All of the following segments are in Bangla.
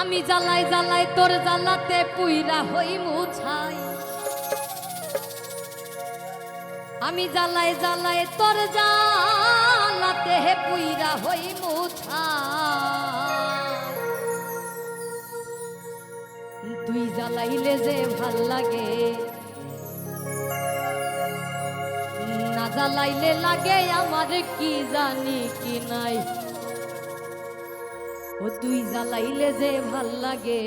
আমি জ্বালাই জ্বালাই তোর জ্বালাতে পুইরা হই মুছাই আমি জ্বালাই জ্বালাই তোর জ্বালাতে হে পুইরা হই মুছাই তুই জ্বালাইলে যে ভালো লাগে, না জ্বালাইলে লাগে আমার কি জানি কি নাই। ও তুই জ্বালাইলে যে ভালো লাগে।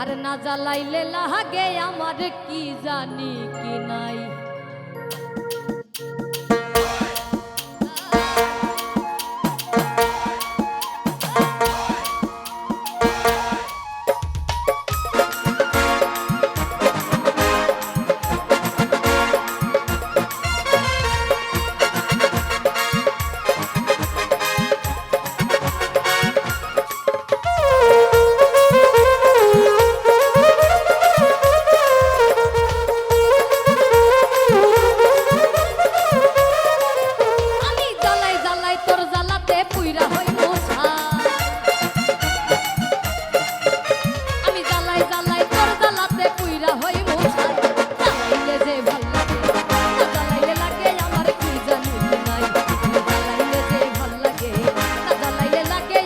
আর না জ্বালাইলে লাগে, আমার কি জানি কি নাই। la que